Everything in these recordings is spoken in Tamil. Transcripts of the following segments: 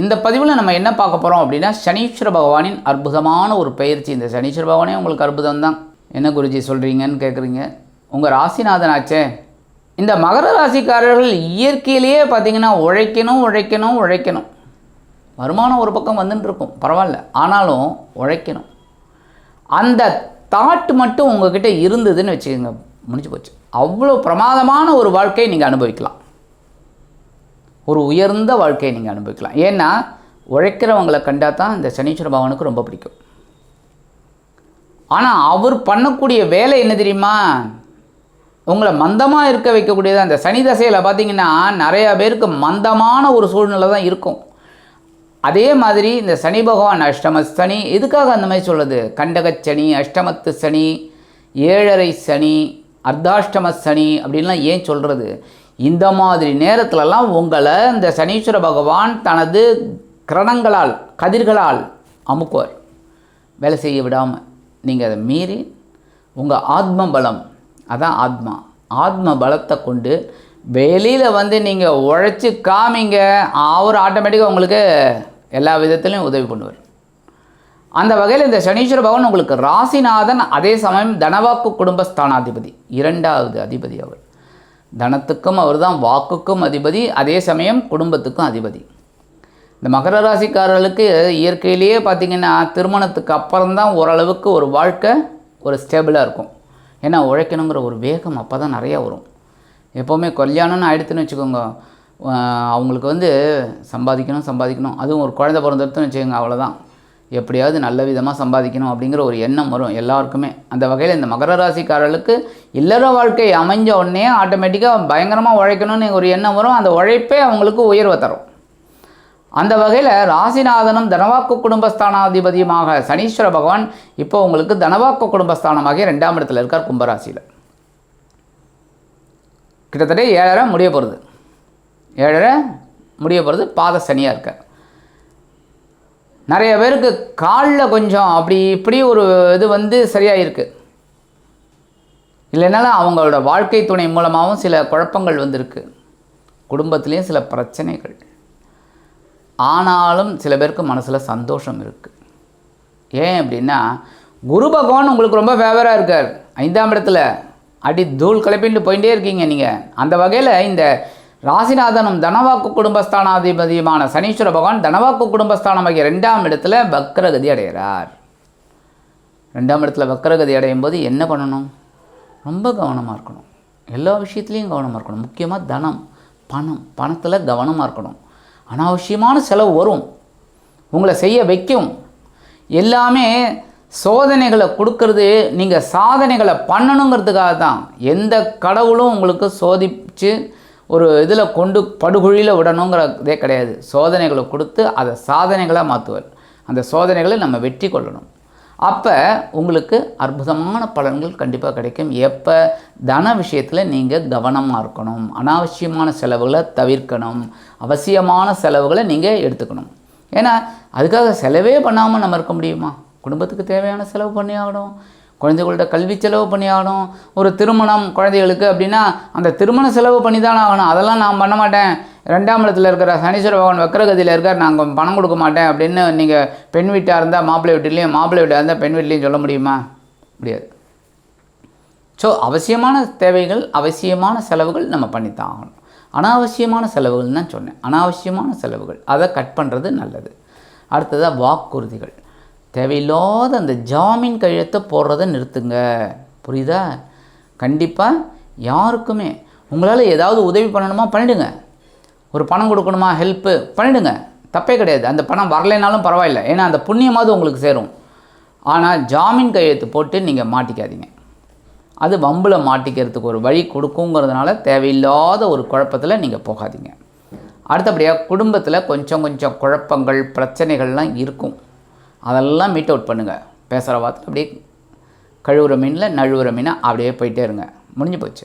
இந்த பதிவில் நம்ம என்ன பார்க்க போகிறோம் அப்படின்னா சனீஸ்வர பகவானின் அற்புதமான ஒரு பயிற்சி. இந்த சனீஸ்வர பகவானே உங்களுக்கு அற்புதம் தான் என்ன குருஜி சொல்கிறீங்கன்னு கேட்குறீங்க உங்கள் ராசிநாதனாச்சே. இந்த மகர ராசிக்காரர்கள் இயற்கையிலேயே பார்த்தீங்கன்னா உழைக்கணும் உழைக்கணும் உழைக்கணும். வருமானம் ஒரு பக்கம் வந்துட்டு இருக்கும் பரவாயில்ல. ஆனாலும் உழைக்கணும். அந்த தாட் மட்டும் உங்ககிட்ட இருந்ததுன்னு வச்சுக்கோங்க. முடிஞ்சு போச்சு. அவ்வளோ பிரமாதமான ஒரு வாழ்க்கையை நீங்கள் அனுபவிக்கலாம். ஒரு உயர்ந்த வாழ்க்கையை நீங்கள் அனுபவிக்கலாம். ஏன்னா உழைக்கிறவங்களை கண்டா தான் இந்த சனீஸ்வர பகவானுக்கு ரொம்ப பிடிக்கும். ஆனால் அவர் பண்ணக்கூடிய வேலை என்ன தெரியுமா? உங்களை மந்தமாக இருக்க வைக்கக்கூடியது அந்த சனி தசையில் பார்த்தீங்கன்னா நிறையா பேருக்கு மந்தமான ஒரு சூழ்நிலை தான் இருக்கும். அதே மாதிரி இந்த சனி பகவான் அஷ்டம சனி எதுக்காக அந்த மாதிரி சொல்லுது கண்டகச் சனி அஷ்டமத்து சனி ஏழரை சனி அர்த்தாஷ்டம சனி அப்படின்லாம் ஏன் சொல்கிறது இந்த மாதிரி நேரத்துலலாம் உங்களை இந்த சனீஸ்வர பகவான் தனது கிரணங்களால் கதிர்களால் அமுக்குவார். வேலை செய்ய விடாமல் நீங்கள் அதை மீறி உங்கள் ஆத்ம பலம் அதான் ஆத்மா. ஆத்ம பலத்தை கொண்டு வெளியில் வந்து நீங்கள் உழைச்சி காமிங்க. அவர் ஆட்டோமேட்டிக்காக உங்களுக்கு எல்லா விதத்துலையும் உதவி பண்ணுவார். அந்த வகையில் இந்த சனீஸ்வர பகவான் உங்களுக்கு ராசிநாதன் அதே சமயம் தனவாக்கு குடும்பஸ்தானாதிபதி இரண்டாவது அதிபதி அவர். தனத்துக்கும் அவர் தான் வாக்குக்கும் அதிபதி அதே சமயம் குடும்பத்துக்கும் அதிபதி. இந்த மகர ராசிக்காரர்களுக்கு இயற்கையிலேயே பார்த்திங்கன்னா திருமணத்துக்கு அப்புறம்தான் ஓரளவுக்கு ஒரு வாழ்க்கை ஒரு ஸ்டேபிளாக இருக்கும். ஏன்னா உழைக்கணுங்கிற ஒரு வேகம் அப்போ தான் நிறையா வரும். எப்போவுமே கல்யாணம்னு ஆயிடுத்துன்னு வச்சுக்கோங்க. அவங்களுக்கு வந்து சம்பாதிக்கணும் சம்பாதிக்கணும். அதுவும் ஒரு குழந்தை பிறந்ததுன்னு வச்சுக்கோங்க அவ்வளோதான் எப்படியாவது நல்ல விதமாக சம்பாதிக்கணும் அப்படிங்கிற ஒரு எண்ணம் வரும் எல்லாருக்குமே. அந்த வகையில் இந்த மகர ராசிக்காரர்களுக்கு இல்லற வாழ்க்கை அமைஞ்ச உடனே ஆட்டோமேட்டிக்காக பயங்கரமாக உழைக்கணும்னு ஒரு எண்ணம் வரும். அந்த உழைப்பே அவங்களுக்கு உயர்வை தரும். அந்த வகையில் ராசிநாதனும் தனவாக்கு குடும்பஸ்தானாதிபதியுமாக சனீஸ்வர பகவான் இப்போ உங்களுக்கு தனவாக்கு குடும்பஸ்தானமாகிய ரெண்டாம் இடத்துல இருக்கார் கும்பராசியில். கிட்டத்தட்ட ஏழரை முடிய போகிறது ஏழரை முடிய போகிறது பாத சனியாக இருக்கார். நிறைய பேருக்கு காலில் கொஞ்சம் அப்படி இப்படி ஒரு இது வந்து சரியாக இருக்குது இல்லைனாலும் அவங்களோட வாழ்க்கை துணை மூலமாகவும் சில குழப்பங்கள் வந்திருக்கு. குடும்பத்துலேயும் சில பிரச்சனைகள். ஆனாலும் சில பேருக்கு மனசில் சந்தோஷம் இருக்குது ஏன் அப்படின்னா குரு பகவான் உங்களுக்கு ரொம்ப ஃபேவராக இருக்கார். ஐந்தாம் இடத்துல அடி தூள் கிளப்பிட்டு போயிட்டே இருக்கீங்க நீங்கள் அந்த வகையில் இந்த ராசிநாதனும் தனவாக்கு குடும்பஸ்தானாதிபதியுமான சனீஸ்வர பகவான் தனவாக்கு குடும்பஸ்தானமாகிய ரெண்டாம் இடத்துல வக்ரகதி அடைகிறார். ரெண்டாம் இடத்துல வக்ரகதி அடையும் போது என்ன பண்ணணும்? ரொம்ப கவனமாக இருக்கணும். எல்லா விஷயத்துலேயும் கவனமாக இருக்கணும். முக்கியமாக தனம் பணம் பணத்தில் கவனமாக இருக்கணும். அனாவசியமான செலவு வரும். உங்களை செய்ய வைக்கும். எல்லாமே சோதனைகளை கொடுக்கறது நீங்கள் சாதனைகளை பண்ணணுங்கிறதுக்காக தான் எந்த கடவுளும் உங்களுக்கு சோதிச்சு ஒரு இதில் கொண்டு படுகொழியில் விடணுங்கிறதே கிடையாது. சோதனைகளை கொடுத்து அதை சாதனைகளாக மாற்றுவார் அந்த சோதனைகளை நம்ம வெற்றி கொள்ளணும். அப்போ உங்களுக்கு அற்புதமான பலன்கள் கண்டிப்பாக கிடைக்கும். எப்போ தன விஷயத்தில் நீங்கள் கவனமாக இருக்கணும். அனாவசியமான செலவுகளை தவிர்க்கணும். அவசியமான செலவுகளை நீங்கள் எடுத்துக்கணும். ஏன்னா அதுக்காக செலவே பண்ணாமல் நம்ம இருக்க முடியுமா? குடும்பத்துக்கு தேவையான செலவு பண்ணி ஆகணும். குழந்தைகளோட கல்வி செலவு பண்ணி ஆகணும் ஒரு திருமணம் குழந்தைகளுக்கு அப்படின்னா அந்த திருமண செலவு பண்ணி தானே ஆகணும். அதெல்லாம் நான் பண்ண மாட்டேன். ரெண்டாம் இடத்துல இருக்கிற சனீஸ்வர பகவான் வக்கரகதியில் இருக்கார் நாங்கள் பணம் கொடுக்க மாட்டேன் அப்படின்னு நீங்கள் பெண் வீட்டாக இருந்தால் மாப்பிள்ளை வீட்டிலையும் மாப்பிள்ளை வீட்டாக இருந்தால் பெண் வீட்லேயும் சொல்ல முடியுமா? முடியாது. ஸோ அவசியமான தேவைகள் அவசியமான செலவுகள் நம்ம பண்ணித்தான் ஆகணும். அனாவசியமான செலவுகள் தான் சொன்னேன். அனாவசியமான செலவுகள். அதை கட் பண்ணுறது நல்லது. அடுத்ததாக வாக்குறுதிகள். தேவையில்லாத அந்த ஜாமீன் கையெழுத்தை போடுறதை நிறுத்துங்க. புரியுதா? கண்டிப்பாக யாருக்குமே உங்களால் ஏதாவது உதவி பண்ணணுமா? பண்ணிடுங்க. ஒரு பணம் கொடுக்கணுமா? ஹெல்ப்பு பண்ணிடுங்க. தப்பே கிடையாது. அந்த பணம் வரலைனாலும் பரவாயில்ல. ஏன்னா அந்த புண்ணியமாவது உங்களுக்கு சேரும். ஆனால் ஜாமீன் கையெழுத்து போட்டு நீங்கள் மாட்டிக்காதீங்க. அது வம்பில் மாட்டிக்கிறதுக்கு ஒரு வழி கொடுக்குங்கிறதுனால தேவையில்லாத ஒரு குழப்பத்தில் நீங்கள் போகாதீங்க. அடுத்தபடியாக குடும்பத்தில் கொஞ்சம் கொஞ்சம் குழப்பங்கள் பிரச்சனைகள்லாம் இருக்கும். அதெல்லாம் மீட் அவுட் பண்ணுங்கள் பேசுகிற வார்த்தை அப்படியே கழுவுற மீனில் நழுவுற மீனாக அப்படியே போயிட்டே இருங்க. முடிஞ்சு போச்சு.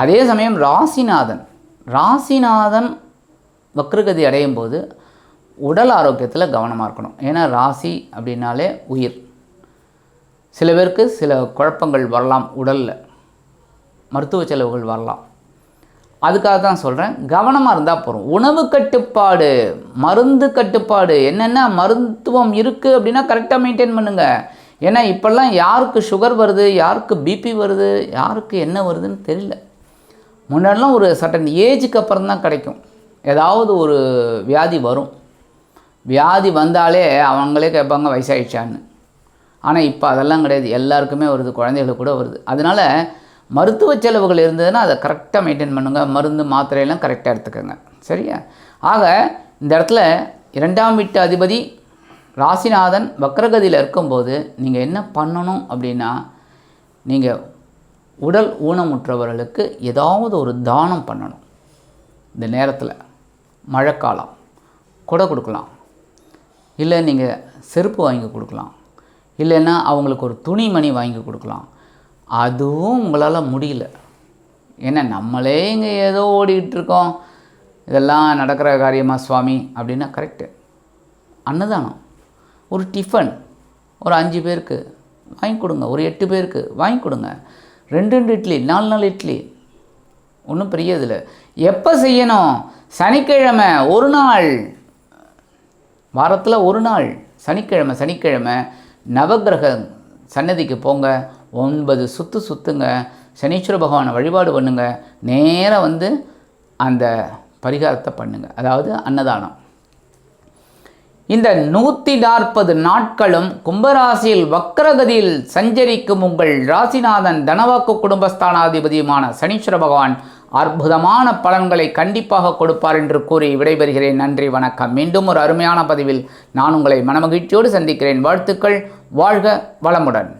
அதே சமயம் ராசிநாதன் ராசிநாதன் வக்ரகதி அடையும் போது உடல் ஆரோக்கியத்தில் கவனமாக இருக்கணும். ஏன்னா ராசி அப்படின்னாலே உயிர். சில பேருக்கு சில குழப்பங்கள் வரலாம் உடலில். மருத்துவ செலவுகள் வரலாம். அதுக்காக தான் சொல்கிறேன் கவனமாக இருந்தால் போகிறோம் உணவு கட்டுப்பாடு மருந்து கட்டுப்பாடு என்னென்ன மருத்துவம் இருக்குது அப்படின்னா கரெக்டாக மெயின்டைன் பண்ணுங்கள் ஏன்னா இப்போல்லாம் யாருக்கு சுகர் வருது யாருக்கு பிபி வருது யாருக்கு என்ன வருதுன்னு தெரியல. முன்னாடிலாம் ஒரு சட்டன் ஏஜுக்கு அப்புறம் தான் கிடைக்கும். ஏதாவது ஒரு வியாதி வரும். வியாதி வந்தாலே அவங்களே கேட்பாங்க வயசாயிடுச்சான்னு. ஆனால் இப்போ அதெல்லாம் கிடையாது. எல்லாருக்குமே வருது. குழந்தைகளுக்கு கூட வருது. அதனால் மருத்துவ செலவுகள் இருந்ததுன்னா அதை கரெக்டாக மெயின்டைன் பண்ணுங்கள் மருந்து மாத்திரையெல்லாம் கரெக்டாக எடுத்துக்கோங்க. சரியா? ஆக இந்த இடத்துல இரண்டாம் வீட்டு அதிபதி ராசிநாதன் வக்ரகதியில் இருக்கும்போது நீங்கள் என்ன பண்ணணும் அப்படின்னா நீங்கள் உடல் ஊனமுற்றவர்களுக்கு ஏதாவது ஒரு தானம் பண்ணணும். இந்த நேரத்தில். மழைக்காலம். கொடை கொடுக்கலாம். இல்லை நீங்கள் செருப்பு வாங்கி கொடுக்கலாம். இல்லைன்னா அவங்களுக்கு ஒரு துணிமணி வாங்கி கொடுக்கலாம். அதுவும் உங்களால் முடியல. ஏன்னா நம்மளே இங்கே ஏதோ ஓடிக்கிட்டு இருக்கோம் இதெல்லாம் நடக்கிற காரியமா சுவாமி? அப்படின்னா கரெக்டு அன்னதானம். ஒரு டிஃபன் ஒரு அஞ்சு பேருக்கு வாங்கி கொடுங்க. ஒரு எட்டு பேருக்கு வாங்கி கொடுங்க. ரெண்டு ரெண்டு இட்லி நாலு நாலு இட்லி. ஒன்றும் பெரிய இதில். எப்போ செய்யணும்? சனிக்கிழமை ஒரு நாள். வாரத்தில் ஒரு நாள். சனிக்கிழமை சனிக்கிழமை. நவகிரக சன்னதிக்கு போங்க. ஒன்பது சுற்று சுற்றுங்க சனீஸ்வர பகவானை வழிபாடு பண்ணுங்க. நேராக வந்து அந்த பரிகாரத்தை பண்ணுங்க. அதாவது அன்னதானம். இந்த நூற்றி நாற்பது நாட்களும் கும்பராசியில் வக்ரகதியில் சஞ்சரிக்கும் உங்கள் ராசிநாதன் தனவாக்கு குடும்பஸ்தானாதிபதியுமான சனீஸ்வர பகவான் அற்புதமான பலன்களை கண்டிப்பாக கொடுப்பார் என்று கூறி விடைபெறுகிறேன். நன்றி வணக்கம். மீண்டும் ஒரு அருமையான பதிவில் நான் உங்களை மனமகிழ்ச்சியோடு சந்திக்கிறேன். வாழ்த்துக்கள். வாழ்க வளமுடன்.